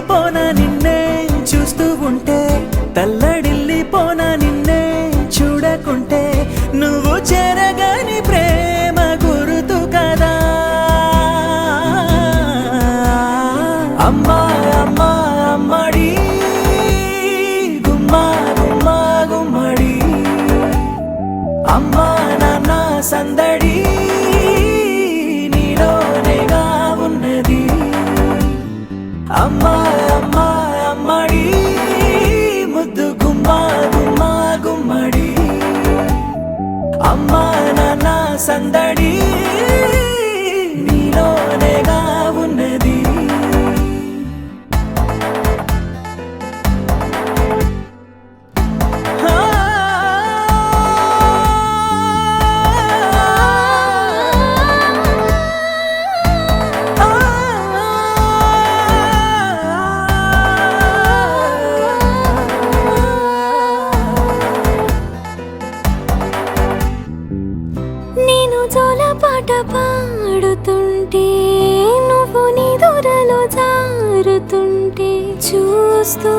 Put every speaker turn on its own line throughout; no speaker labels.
పోన నిన్నే చూస్తూ ఉంటే తల్లడిల్లిపోన నిన్నే చూడకుంటే నువ్వు చేరగాని ప్రేమ గురుతు కదా. అమ్మా అమ్మా అమ్మడి గుమ్మా గుమ్మా గుమ్మడి. అమ్మా నాన్న సందడి నీలోనేగా ఉన్నది. అమ్మా నాన్న
చూస్తూ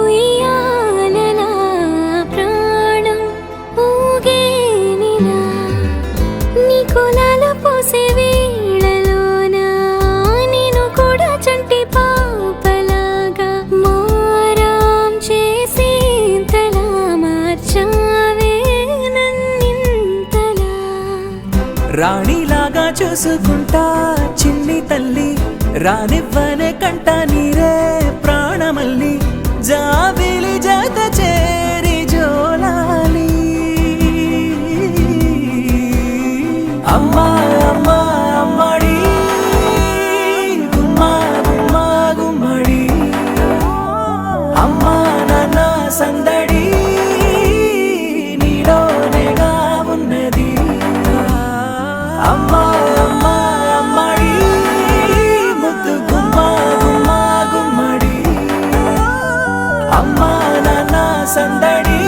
ఉయ్యాలలా ప్రాణం ఊగేనిలా నీ కులాల పోసే వేళలోన? నేను కూడా చంటి పాపలాగా మారాం చేసి తలా మార్చావే నన్నింతలా.
రాణిలాగా చూసుకుంటా చిన్ని తల్లి రానివ్వనే కంట నీరు అమ్మా అమ్మా అమ్మడి గుమ్మా గుమ్మా గుమ్మడి అమ్మా నాన్న సందడి నీలోనేగా ఉన్నది అమ్మా అమ్మా అమ్మడి ముద్దు గుమ్మా గుమ్మా గుమ్మడి అమ్మా నాన్న సందడి